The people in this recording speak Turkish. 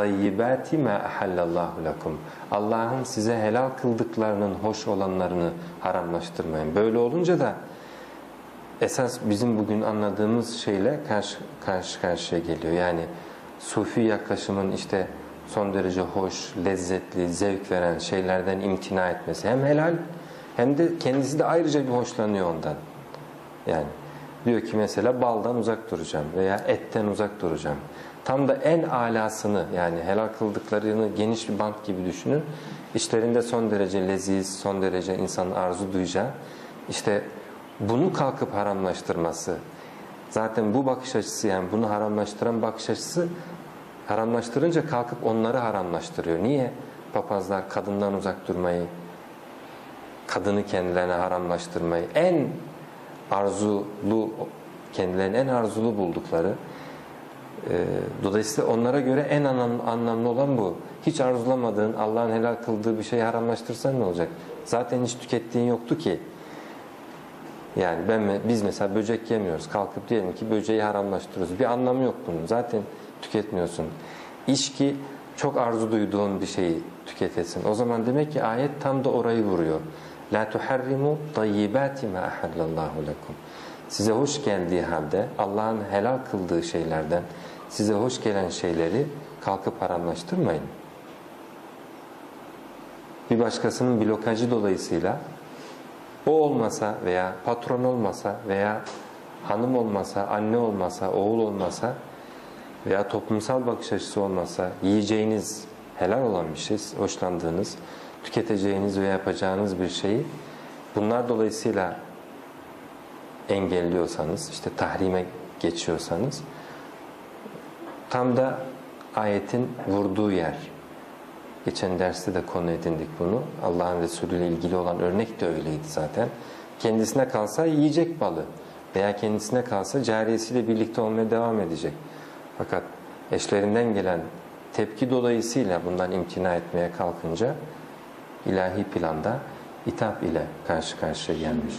tayyibati ma ahallallahu lekum. Allah'ın size helal kıldıklarının hoş olanlarını haramlaştırmayın. Böyle olunca da esas bizim bugün anladığımız şeyle karşı karşı karşıya geliyor. Yani sufi yaklaşımın işte son derece hoş, lezzetli, zevk veren şeylerden imtina etmesi. Hem helal hem de kendisi de ayrıca bir hoşlanıyor ondan. Yani diyor ki mesela baldan uzak duracağım veya etten uzak duracağım. Tam da en alasını yani helal kıldıklarını geniş bir bant gibi düşünün. İçlerinde son derece leziz, son derece insanın arzu duyacağı. İşte bunu kalkıp haramlaştırması. Zaten bu bakış açısı yani bunu haramlaştıran bakış açısı haramlaştırınca kalkıp onları haramlaştırıyor. Niye? Papazlar kadından uzak durmayı, kadını kendilerine haramlaştırmayı, en arzulu, kendilerine en arzulu buldukları, e, dolayısıyla onlara göre en anlam- anlamlı olan bu. Hiç arzulamadığın, Allah'ın helal kıldığı bir şeyi haramlaştırsan ne olacak? Zaten hiç tükettiğin yoktu ki. Yani ben biz mesela böcek yemiyoruz. Kalkıp diyelim ki böceği haramlaştırıyoruz. Bir anlamı yok bunun. Zaten tüketmiyorsun. İçki çok arzu duyduğun bir şeyi tüketesin. O zaman demek ki ayet tam da orayı vuruyor. La tuharrimu tayyibati ma ahallallahu lekum. Size hoş geldiği halde Allah'ın helal kıldığı şeylerden size hoş gelen şeyleri kalkıp haramlaştırmayın. Bir başkasının blokajı dolayısıyla o olmasa veya patron olmasa veya hanım olmasa, anne olmasa, oğul olmasa veya toplumsal bakış açısı olmasa yiyeceğiniz helal olan bir şey, hoşlandığınız, tüketeceğiniz ve yapacağınız bir şeyi bunlar dolayısıyla engelliyorsanız, işte tahrime geçiyorsanız tam da ayetin vurduğu yer. Geçen derste de konu edindik bunu. Allah'ın Resulü ile ilgili olan örnek de öyleydi zaten. Kendisine kalsa yiyecek balı veya kendisine kalsa cariyesiyle birlikte olmaya devam edecek. Fakat eşlerinden gelen tepki dolayısıyla bundan imtina etmeye kalkınca ilahi planda itap ile karşı karşıya gelmiş.